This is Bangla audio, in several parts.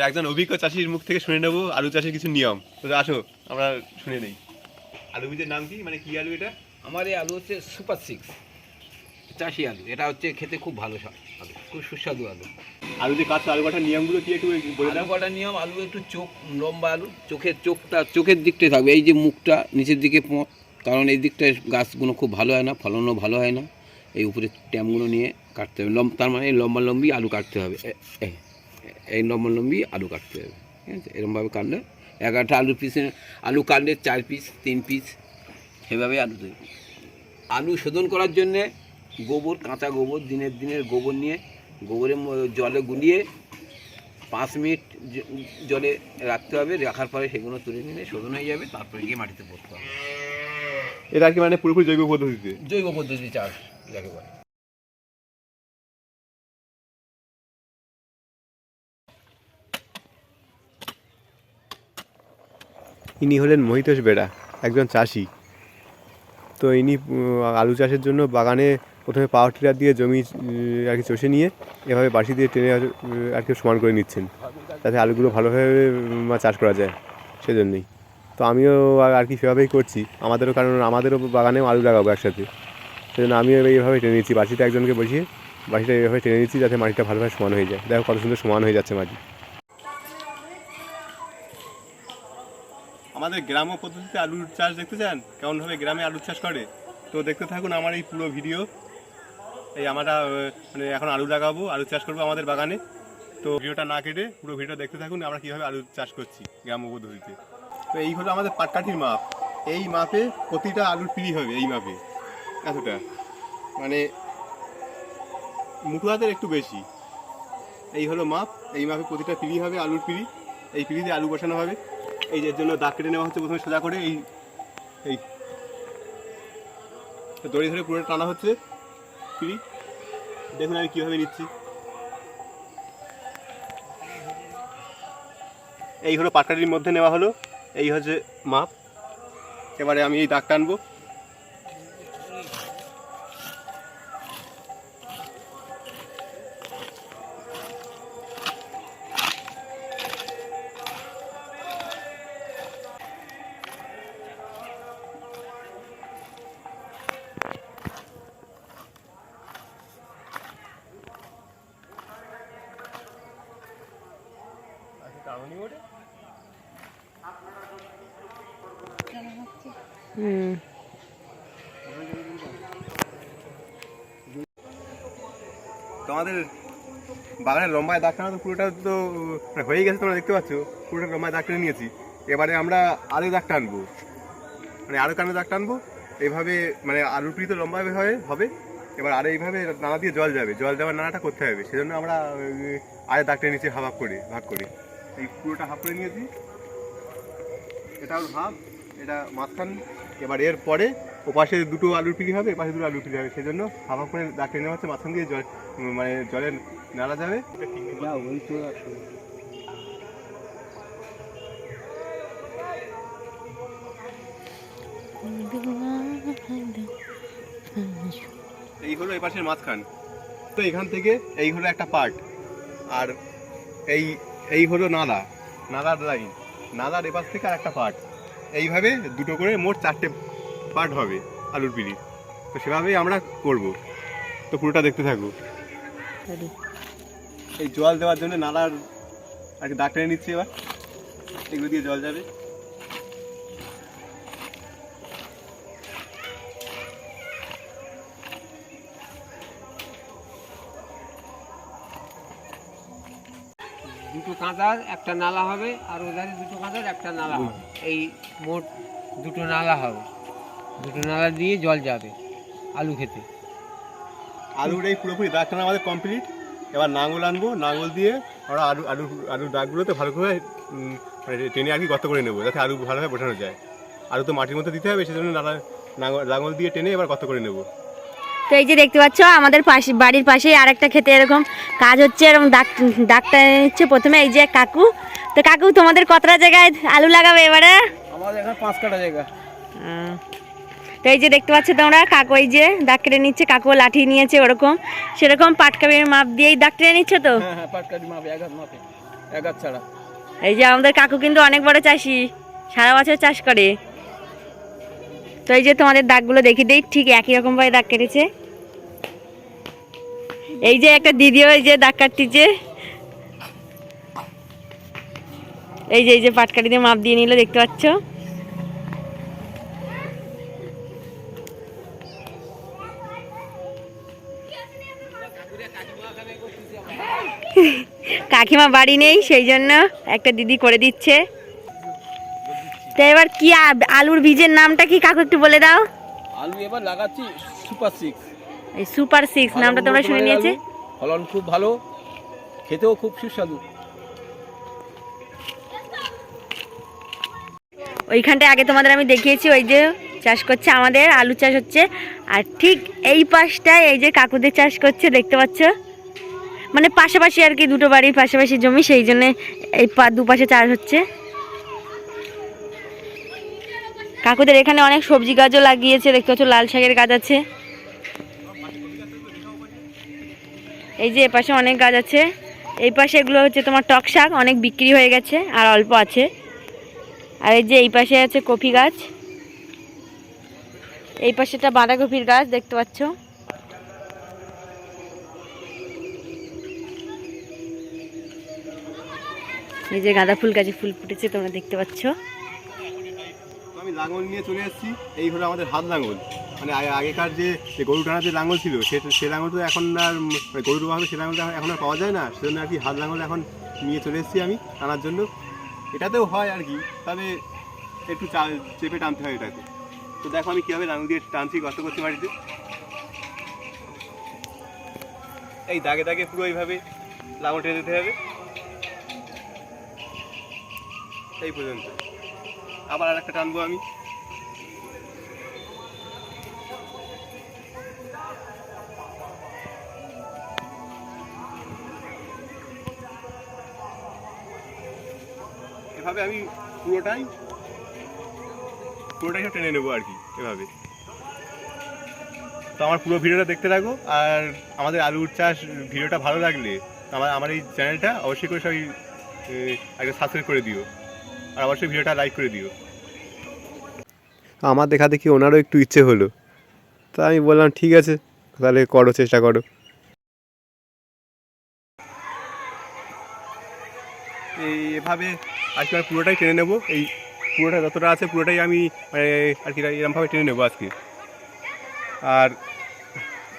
তো একজন অভিজ্ঞ চাষির মুখ থেকে শুনে নেব আলু চাষের কিছু নিয়ম। তো আসো আমরা শুনে নেই। আলু বীজের নাম কি? মানে কি আলু এটা? আমার এই আলু হচ্ছে সুপার সিক্স। চাষি আলু। এটা হচ্ছে খেতে খুব ভালো আলু। খুব সুস্বাদু আলু। আলু যে কাটছো আলু কাটার নিয়মগুলো কি একটু বলে আলু দাও কটার নিয়ম আলু একটু চোখ লম্বা আলু। চোখের চোখটা চোখের দিকটাই থাকবে। এই যে মুখটা নিচের দিকে পোঁত কারণ এই দিকটায় গাছগুলো খুব ভালো হয় না ফলনও ভালো হয় না। এই উপরে ট্যামগুলো নিয়ে কাটতে হবে। লম তার মানে লম্বা লম্বি আলু কাটতে হবে। এই লম্বা লম্বি আলু কাটতে হবে। ঠিক আছে? এরকমভাবে কাটলে এগারোটা আলু পিসে আলু কাটলে চার পিস তিন পিস সেভাবে আলু তৈরি। আলু শোধন করার জন্যে গোবর কাঁচা গোবর দিনের দিনের গোবর নিয়ে গোবরের জলে গুলিয়ে পাঁচ মিনিট জলে রাখতে হবে। রাখার পরে সেগুলো তুলে নিলে শোধন হয়ে যাবে। তারপরে গিয়ে মাটিতে পড়তে হবে। এটা কি মানে পুরোপুরি জৈব পদ্ধতিতে? জৈব পদ্ধতি চাষ যাকে বলে। ইনি হলেন মহিতোষ বেড়া, একজন চাষি। তো ইনি আলু চাষের জন্য বাগানে প্রথমে পাওয়ার টিলার দিয়ে জমি আর কি চষে নিয়ে এভাবে বাঁশি দিয়ে টেনে আর কি সমান করে নিচ্ছেন, যাতে আলুগুলো ভালোভাবে চাষ করা যায় সেজন্যই। তো আমিও আর- কি সেভাবেই করছি। আমাদেরও কারণ, আমাদেরও বাগানেও আলু লাগাবো একসাথে। সেজন্য আমিও এইভাবে টেনে নিচ্ছি। বাঁশিটা একজনকে বসিয়ে, বাঁশিটা এইভাবে টেনে নিচ্ছি যাতে মাটিটা ভালোভাবে সমান হয়ে যায়। দেখো কত সুন্দর সমান হয়ে যাচ্ছে মাটি। আমাদের গ্রাম্য পদ্ধতিতে আলুর চাষ দেখতে চান? কেমনভাবে গ্রামে আলুর চাষ করে? তো দেখতে থাকুন আমার এই পুরো ভিডিও। এই আমরা মানে এখন আলু লাগাবো, আলু চাষ করব আমাদের বাগানে। তো ভিডিওটা না কেটে পুরো ভিডিও দেখতে থাকুন, আমরা কীভাবে আলু চাষ করছি গ্রাম্য পদ্ধতিতে। তো এই হলো আমাদের পাটকাঠির মাপ। এই মাপে প্রতিটা আলুর পিড়ি হবে, এই মাপে। এতটা। মানে মুঠো হাতের একটু বেশি। এই হলো মাপ, এই মাপে প্রতিটা পিড়ি হবে, আলুর পিড়ি। এই পিড়িতে আলু বসানো হবে। এই যে জন্য দাগ কেটে নেওয়া হচ্ছে প্রথমে সোজা করে, এই এই। দড়ি ধরে পুরো টানা হচ্ছে। ফ্রি। দেখুন আমি কীভাবে নিচ্ছি। এই হলো পাটকাটির মধ্যে নেওয়া হলো। এই হচ্ছে মাপ। এবারে আমি এই দাগটা টানবো। তোমাদের বাগানের লম্বায় দাগ টানা তো পুরোটা তো মানে হয়ে গেছে তোমরা দেখতে পাচ্ছ, পুরোটা লম্বায় দাগ টেনে নিয়েছি। এবারে আমরা আলু দাগ টানবো। মানে আলু কানে দাগ টানবো? এইভাবে মানে পিড়ি তো লম্বা হবে হবে। এবার আর এইভাবে নানা দিয়ে জল যাবে। জল দেওয়ার নানাটা করতে হবে। সেজন্য আমরা আরে দাগ টেনে হাফ হাফ করে, ভাগ করে। এই পুরোটা হাফ করে নিয়েছি। এটা হলো হাফ, এটা মাঝখান। এবার এর পরে ওপাশে দুটো আলুর পিড়ি হবে এপাশে দুটো আলুর পিড়ি হবে সেই জন্য হাফ করে টেনে নেওয়া হচ্ছে মাঝখান দিয়ে জল মানে জলে নাড়া যাবে। এই হলো এই পাশের মাঝখান। তো এখান থেকে এই হলো একটা পার্ট আর এই এই হলো নালা নালার লাইন নালার এপাশ থেকে আর একটা পার্ট এইভাবে দুটো করে মোট চারটে পার্ট হবে আলুর পিড়ি। তো সেভাবেই আমরা করব। তো পুরোটা দেখতে থাকব এই জল দেওয়ার জন্য নালার আর কি দাগ টেনে নিচ্ছি এবার। এগুলো দিয়ে জল যাবে। দুটো কাঁদার একটা নালা হবে আর ওধারে দুটো কাঁদার একটা নালা হবে। এই মোট দুটো নালা হবে। দুটো নালা দিয়ে জল যাবে আলু খেতে। আলুর এই পুরোপুরি দাগ টানা আমাদের কমপ্লিট এবার নাঙল আনব নাঙল দিয়ে আমরা আলু আলু আলুর দাগগুলোতে ভালো করে মানে টেনে আর কি গর্ত করে নেব যাতে আলু ভালোভাবে বোঝানো যায়। আলু তো মাটির মধ্যে দিতে হবে সেজন্য নালা নাঙল লাঙল দিয়ে টেনে এবার গর্ত করে নেব। তো এই যে দেখতে পাচ্ছ আমাদের পাশে বাড়ির পাশেই আরেকটা খেতে এরকম কাজ হচ্ছে এরকম ডাক ডাকটা নিচ্ছে প্রথমে এই যে কাকু। তো কাকু তোমাদের কতটা জায়গায় আলু লাগাবে এবারে? আমাদের এখানে পাঁচ কাটা জায়গা। তো এই যে দেখতে পাচ্ছ তোমরা কাকু এই যে দাগ কেটে নিচ্ছে কাকু লাঠি নিয়েছে ওরকম। সেরকম পাটকাবির মাপ দিয়েই দাগ কেটে নিচ্ছে তো? হ্যাঁ হ্যাঁ পাটকাটি এই যে আমাদের কাকু কিন্তু অনেক বড় চাষি সারা বছর চাষ করে। তো এই যে তোমাদের দাগগুলো দেখে দেই ঠিক একই রকম ভাবে দাগ কেটেছে। এই যে একটা দিদিও এই যে দাগ কাটতেছে। এই যে এই যে পাটকাঠি দিয়ে মাপ দিয়ে নিল দেখতে পাচ্ছ? কাকিমা বাড়ি নেই সেই জন্য একটা দিদি করে দিচ্ছে। তো এবার কি আলুর বীজের নামটা কি কাকু একটু বলে দাও? আলু এবার লাগাচ্ছি সুপার সিক্স এই সুপার সিক্স নামটা তোমরা শুনে নিয়েছে? ফলন খুব ভালো খেতেও খুব সুস্বাদু। ওইখানটায় আগে তোমাদের আমি দেখিয়েছি ওই যে চাষ করছে আমাদের আলু চাষ হচ্ছে। আর ঠিক এই পাশটায় এই যে কাকুদের চাষ করছে দেখতে পাচ্ছ? মানে পাশাপাশি আর কি দুটো বাড়ির পাশাপাশি জমি, সেই জন্য এই দুপাশে চাষ হচ্ছে। কাকুদের এখানে অনেক সবজি গাছও লাগিয়েছে, দেখতে পাচ্ছ লাল শাকের গাছ আছে। এই যে এপাশে অনেক গাছ আছে। এই পাশে এগুলো হচ্ছে তোমার টক শাক, অনেক বিক্রি হয়ে গেছে আর অল্প আছে। আর এই যে এই পাশে আছে কফি গাছ। এই পাশেটা বাঁধাকপির গাছ, দেখতে পাচ্ছ। এই যে গাঁদা ফুল গাছে ফুল ফুটেছে, তোমরা দেখতে পাচ্ছ। আমি লাঙল নিয়ে চলে এসেছি, এই হলো আমাদের হাত লাঙল। মানে আগে- আগেকার যে গরু টানার যে লাঙল ছিল, সে সে লাঙল তো এখন আর গরুর ভাবে সে লাঙলটা এখন আর পাওয়া যায় না। সেজন্য আর কি হাত লাঙল এখন নিয়ে চলে এসেছি আমি টানার জন্য। এটাতেও হয় আর কি, তবে একটু চেপে টানতে হয় এটাকে। তো দেখো আমি কীভাবে লাঙল দিয়ে টানছি গর্ত করছি মাটিতে। এই দাগে দাগে পুরো এইভাবে লাঙল টেনে দিতে হবে। এই পর্যন্ত। আবার আর একটা টানবো আমি। এভাবে আমি পুরোটাই পুরোটাই সব টেনে নেব আর কি, এভাবে। তো আমার পুরো ভিডিওটা দেখতে থাকো, আর আমাদের আলুর চাষ ভিডিওটা ভালো লাগলে আমার আমার এই চ্যানেলটা অবশ্যই করে সবাই একটা সাবস্ক্রাইব করে দিও। আর অবশ্যই ভিডিওটা লাইক করে দিও। আমার দেখা দেখি ওনারও একটু ইচ্ছে হলো। তা আমি বললাম ঠিক আছে তাহলে করো চেষ্টা করো। এইভাবে আজকে আমি পুরোটাই টেনে নেব। এই পুরোটা যতটা আছে পুরোটাই আমি মানে আর কি এরমভাবে টেনে নেব আজকে। আর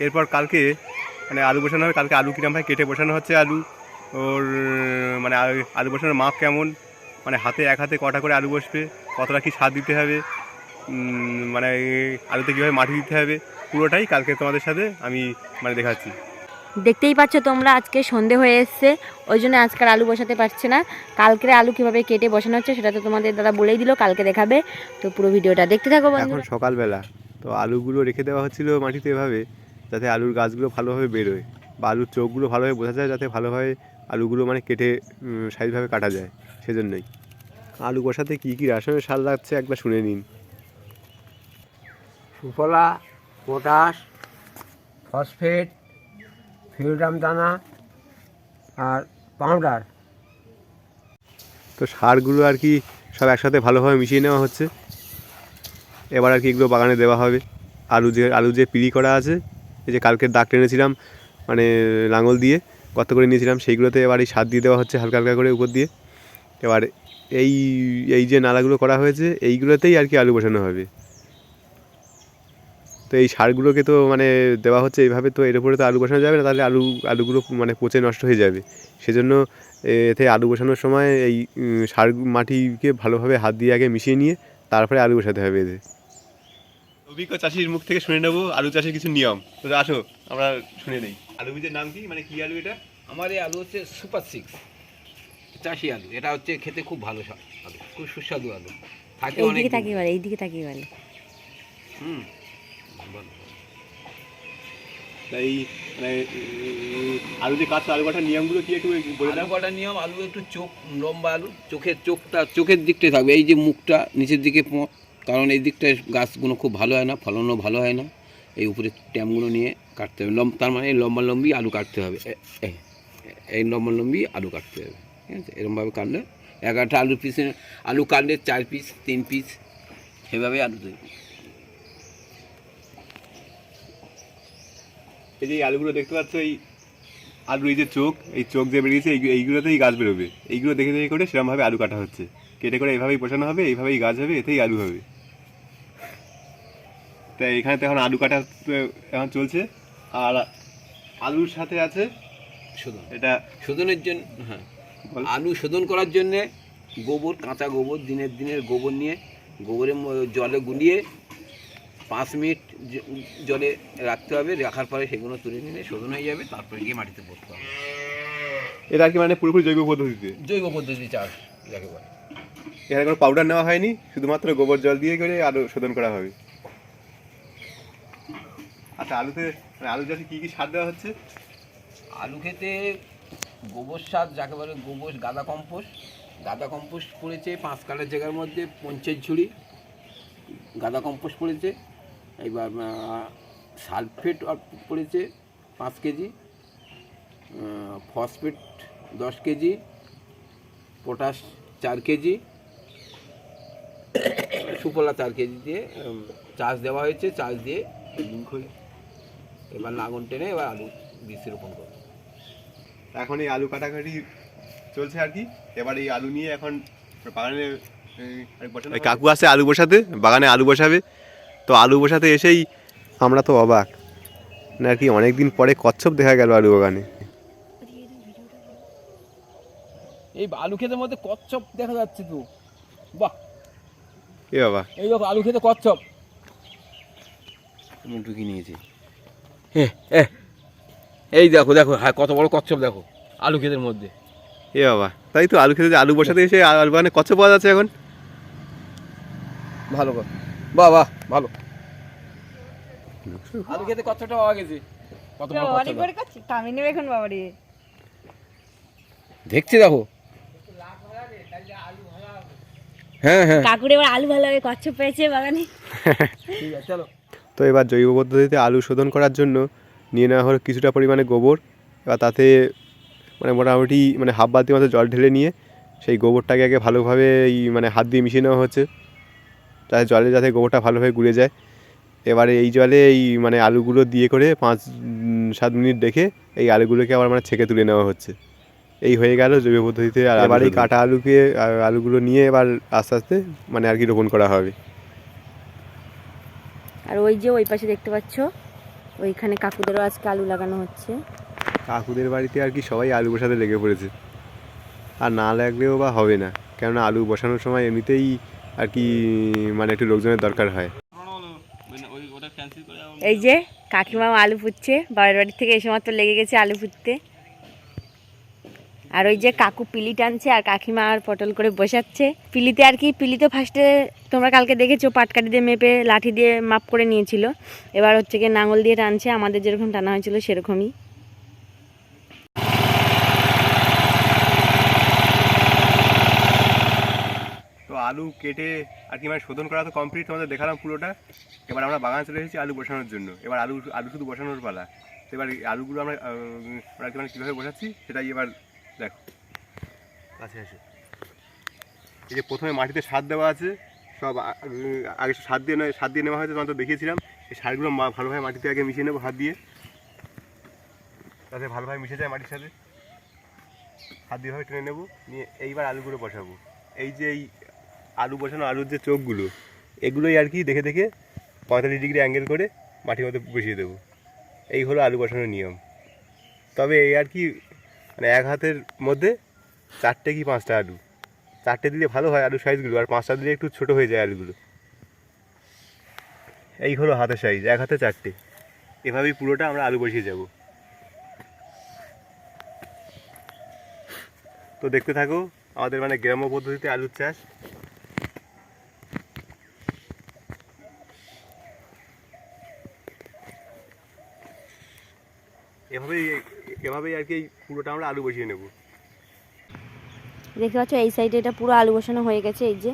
এরপর কালকে মানে আলু বসানো হবে। কালকে আলু কিরমভাবে কেটে বসানো হচ্ছে আলু? ওর মানে আলু- আলু বসানোর মাপ কেমন? মানে হাতে এক হাতে কটা করে আলু বসবে কতটা কি স্বাদ দিতে হবে মানে আলুতে কীভাবে মাটি দিতে হবে পুরোটাই কালকে তোমাদের সাথে আমি মানে দেখাচ্ছি। দেখতেই পাচ্ছ তোমরা আজকে সন্ধে হয়ে এসছে ওই জন্য আজকাল আলু বসাতে পারছে না। কালকের আলু কীভাবে কেটে বসানো হচ্ছে সেটা তো তোমাদের দাদা বলেই দিল কালকে দেখাবে। তো পুরো ভিডিওটা দেখতে থাকো এখন সকালবেলা তো আলুগুলো রেখে দেওয়া হচ্ছিল মাটিতে এভাবে যাতে আলুর গাছগুলো ভালোভাবে বেরোয় বা আলুর চোখগুলো ভালোভাবে বোঝা যায় যাতে ভালোভাবে আলুগুলো মানে কেটে সাইজভাবে কাটা যায়। সেজন্যই। আলু বসাতে কী কী রাসায়নিক সার লাগছে একবার শুনে নিন। সুফলা পটাশ ফসফেট ফিউরাম দানা আর পাউডার। তো সারগুলো আর কি সব একসাথে ভালোভাবে মিশিয়ে নেওয়া হচ্ছে। এবার আর কি এগুলো বাগানে দেওয়া হবে। আলু যে আলু যে পিড়ি করা আছে এই যে কালকের দাগ টেনেছিলাম মানে লাঙল দিয়ে কত করে নিয়েছিলাম সেইগুলোতে এবার এই সার দিয়ে দেওয়া হচ্ছে হালকা হালকা করে উপর দিয়ে। এবার এই এই যে নালাগুলো করা হয়েছে এইগুলোতেই আর কি আলু বসানো হবে। তো এই সারগুলোকে তো মানে দেওয়া হচ্ছে এইভাবে তো এর উপরে তো আলু বসানো যাবে না তাহলে আলু আলুগুলো মানে পচে নষ্ট হয়ে যাবে। সেজন্য এতে আলু বসানোর সময় এই সার মাটিকে ভালোভাবে হাত দিয়ে আগে মিশিয়ে নিয়ে তারপরে আলু বসাতে হবে এতে। অভিজ্ঞ চাষির মুখ থেকে শুনে নেব আলু চাষের কিছু নিয়ম। তো আসো আমরা শুনে নেই। আলু বীজের নাম কি? মানে কি আলু এটা? আমার এই আলু হচ্ছে সুপার সিক্স চাষি আলু এটা হচ্ছে খেতে খুব ভালো আলু খুব সুস্বাদু আলু। থাকে অনেক এইদিকে। তাকিয়ে বলে এইদিকে তাকিয়ে বলে। হুম। তাই মানে আলু যে কাটছে আলু কাটার নিয়মগুলো কি একটু বলে আলু কটার নিয়ম আলু একটু চোখ লম্বা আলু চোখের চোখটা চোখের দিকটাই থাকবে। এই যে মুখটা নিচের দিকে কারণ এই দিকটায় গাছগুলো খুব ভালো হয় না ফলনও ভালো হয় না। এই উপরে ট্যামগুলো নিয়ে কাটতে হবে। তার মানে এই লম্বা লম্বি আলু কাটতে হবে। এ- এ- এই লম্বা লম্বি আলু কাটতে হবে। ঠিক আছে এরকমভাবে কাটলে এগারোটা আলু পিসে আলু কাটলে চার পিস তিন পিস সেভাবে আলু তৈরি। এই যে আলুগুলো দেখতে পাচ্ছ এই আলুর এই যে চোখ এই চোখ যে বেরিয়েছে এই এইগুলোতেই গাছ বেরোবে। এইগুলো দেখে দেখে করে সেরকমভাবে আলু কাটা হচ্ছে। কেটে করে এইভাবেই বসানো হবে এইভাবেই গাছ হবে এতেই আলু হবে। তাই এখানে তো এখন আলু কাটা এখন চলছে। আর আলুর সাথে আছে শোধন। এটা শোধনের জন্য হ্যাঁ। আলু শোধন করার জন্যে গোবর কাঁচা গোবর দিনের দিনের গোবর নিয়ে গোবরের জলে গুলিয়ে পাঁচ মিনিট জলে রাখতে হবে। রাখার পরে সেগুলো তুলে নিলে শোধন হয়ে যাবে। তারপরে গিয়ে মাটিতে পড়তে হবে। এটা আর কি মানে পুরোপুরি জৈব পদ্ধতিতে? জৈব পদ্ধতি চাষ যাকে বলে। এখানে কোনো পাউডার নেওয়া হয়নি শুধুমাত্র গোবর জল দিয়ে করে আলু শোধন করা হবে। আচ্ছা আলুতে মানে আলু চাষে কী কী সার দেওয়া হচ্ছে? আলু খেতে গোবর সার যাকে বলে গোবর গাদা কম্পোস্ট। গাদা কম্পোস্ট পড়েছে পাঁচ কালের জায়গার মধ্যে পঞ্চাশ ঝুড়ি। গাদা কম্পোস্ট পড়েছে। এবার সালফেট পড়েছে পাঁচ কেজি। ফসফেট দশ কেজি। পটাশ চার কেজি। সুফলা চার কেজি দিয়ে চাষ দেওয়া হয়েছে। চাষ দিয়ে এবার লাঙন টেনে এবার আলু বীজ রোপণ করব। এখন এই আলু কাটাকাটি চলছে আর কি। এবার এই আলু নিয়ে এখন বাগানে এই কাকু আছে আলু বসাতে বাগানে আলু বসাবে। তো আলু বসাতে এসেই আমরা তো অবাক। না আর কি অনেকদিন পরে কচ্ছপ দেখা গেল আলু বাগানে। এই আলু ক্ষেতের মধ্যে কচ্ছপ দেখা যাচ্ছে তো। বাহ। এ বাবা। এই দেখো আলু খেতে কচ্ছপ। মুটুকি নিয়েছে। এই দেখো দেখো হ্যাঁ কত বড় কচ্ছপ দেখো আলু ক্ষেতের মধ্যে। এ বাবা তাই তো আলু খেতে আলু বসাতে এসে আলু বাগানে কচ্ছপ পাওয়া যাচ্ছে এখন? ভালো কথা। বাহ বাহ ভালো আলু খেতে কচ্ছপটা পাওয়া গেছে। কত বড় কচ্ছপ আমি নেবে এখন বাবারি। দেখছি দেখো। হ্যাঁ হ্যাঁ। কাকুর এবার আলু ভালো হবে কচ্ছপ পেয়েছে বাগানে। ঠিক আছে চলো। তো এবার জৈব পদ্ধতিতে আলু শোধন করার জন্য নিয়ে নেওয়া হলো কিছুটা পরিমাণে গোবর এবার তাতে মানে মোটামুটি মানে হাফ বালতি মতো জল ঢেলে নিয়ে সেই গোবরটাকে আগে ভালোভাবে এই মানে হাত দিয়ে মিশিয়ে নেওয়া হচ্ছে। যাতে জলে যাতে গোবরটা ভালোভাবে গুলে যায়। এবারে এই জলে এই মানে আলুগুলো দিয়ে করে পাঁচ সাত মিনিট রেখে এই আলুগুলোকে আবার মানে ছেঁকে তুলে নেওয়া হচ্ছে। এই হয়ে গেল জৈব পদ্ধতিতে আর এবার এই কাটা আলুকে আলুগুলো নিয়ে এবার আস্তে আস্তে মানে আর কি রোপণ করা হবে। আর ওই যে ওই পাশে দেখতে পাচ্ছ ওইখানে কাকুদেরও আজকে আলু লাগানো হচ্ছে। কাকুদের বাড়িতে আর কি সবাই আলু বসাতে লেগে পড়েছে। আর না লাগলেও বা হবে না কেননা আলু বসানোর সময় এমনিতেই আর কি মানে একটু লোকজনের দরকার হয়। এই যে কাকিমাও আলু ফুটছে বাবার বাড়ি থেকে এসে মাত্র লেগে গেছে আলু ফুটতে আর ওই যে কাকু পিলি টানছে আর কাকিমা আর পটল করে বসাচ্ছে। পিলিতে আর কি, পিলিতে ফার্স্টে তোমরা কালকে দেখেছ, পাটকাঠি দিয়ে মেপে লাঠি দিয়ে মাপ করে নিয়েছিল। এবার হচ্ছে গিয়ে নাঙল দিয়ে টানছে, আমাদের যেরকম টানা হয়েছিল সেরকমই। তো আলু কেটে আর কি মানে শোধন করা তো কমপ্লিট তোমাদের দেখালাম পুরোটা। এবার আমরা বাগান চলে এসেছি আলু বসানোর জন্য। এবার আলু আলু শুধু বসানোর পালা। তো এবার আলুগুলো আমরা মানে কীভাবে বসাচ্ছি, সেটাই এবার দেখো। আচ্ছা আচ্ছা এই যে প্রথমে মাটিতে সার দেওয়া আছে, সব আগে সার দিয়ে নয় সার দিয়ে নেওয়া হয়েছে তোমার তো দেখিয়েছিলাম। এই সারগুলো ভালোভাবে মাটিতে আগে মিশিয়ে নেব হাত দিয়ে। তাতে ভালোভাবে মিশে যায় মাটির সাথে। হাত দিয়ে ভাবে টেনে নেব। নিয়ে এইবার আলুগুলো বসাবো। এই যে এই আলু বসানো আলুর যে চোখগুলো, এগুলোই আর কি দেখে দেখে পঁয়তাল্লিশ ডিগ্রি অ্যাঙ্গেল করে মাটির মধ্যে বসিয়ে দেবো। এই হলো আলু বসানোর নিয়ম। তবে এই আর কি মানে এক হাতের মধ্যে চারটে কি পাঁচটা আলু? চারটে দিলে ভালো হয় আলু সাইজগুলো আর পাঁচটা দিলে একটু ছোট হয়ে যায় আলুগুলো। এই হলো হাতের সাইজ এক হাতে চারটে। এভাবেই পুরোটা আমরা আলু বসিয়ে যাব। তো দেখতে থাকো, আমাদের মানে গ্রাম্য পদ্ধতিতে আলুর চাষ এভাবেই এভাবেই আর কি এই পুরোটা আমরা আলু বসিয়ে নেব। দেখতে পাচ্ছ এই সাইডে এটা পুরো আলু বসানো হয়ে গেছে এই যে।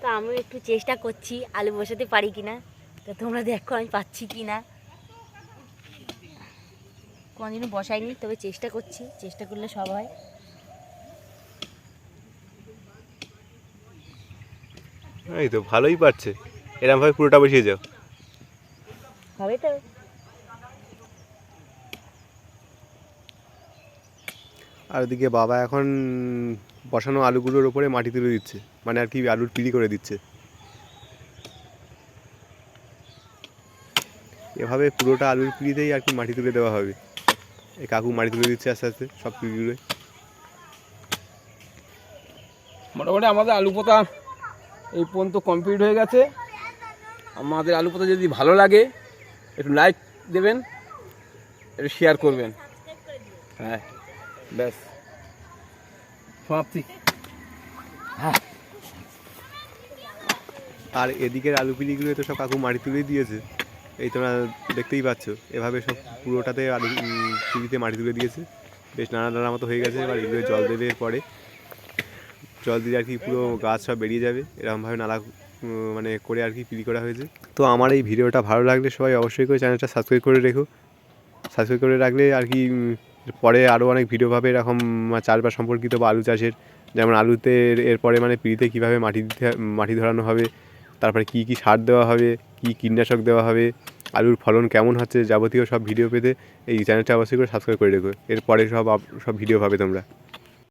তো আমিও একটু চেষ্টা করছি আলু বসাতে পারি কিনা। তো তোমরা দেখো আমি পাচ্ছি কি না কোনোদিনও বসাইনি তবে চেষ্টা করছি চেষ্টা করলে সব হয়। এই তো ভালোই পারছে। এরমভাবে পুরোটা বসিয়ে যাও হবে তো। আর ওদিকে বাবা এখন বসানো আলুগুলোর ওপরে মাটি তুলে দিচ্ছে। মানে আর কি আলুর পিড়ি করে দিচ্ছে। এভাবে পুরোটা আলুর পিড়িতেই আর কি মাটি তুলে দেওয়া হবে। এই কাকু মাটি তুলে দিচ্ছে আস্তে আস্তে সব পিড়িগুলো মোটামুটি আমাদের আলু পোতা এই পর্যন্ত কমপ্লিট হয়ে গেছে। আমাদের আলু পোতা যদি ভালো লাগে একটু লাইক দেবেন, একটু শেয়ার করবেন। হ্যাঁ ব্যাস। সমাপ্তি। আর এদিকের আলু পিড়িগুলো তো সব কাকু মাটি তুলে দিয়েছে। এই তোমরা দেখতেই পাচ্ছ, এভাবে সব পুরোটাতে আলু পিড়িতে মাটি তুলে দিয়েছে। বেশ নানা নানা মতো হয়ে গেছে, এবার এগুলো জল দেবে এরপরে। জল দিলে আর কি পুরো গাছ সব বেরিয়ে যাবে, এরকমভাবে নালা মানে করে আর কি পিড়ি করা হয়েছে। তো আমার এই ভিডিওটা ভালো লাগলে সবাই অবশ্যই করে চ্যানেলটা সাবস্ক্রাইব করে রেখো। সাবস্ক্রাইব করে রাখলে আর কি পরে আরও অনেক ভিডিও পাবে এরকম চাষবাস সম্পর্কিত বা আলু চাষের। যেমন আলুতে এরপরে মানে পিড়িতে কীভাবে মাটি দিতে মাটি ধরানো হবে, তারপরে কী কী সার দেওয়া হবে, কী কীটনাশক দেওয়া হবে, আলুর ফলন কেমন হচ্ছে যাবতীয় সব ভিডিও পেতে এই চ্যানেলটা অবশ্যই করে সাবস্ক্রাইব করে রেখো। এরপরে সব সব ভিডিও পাবে তোমরা।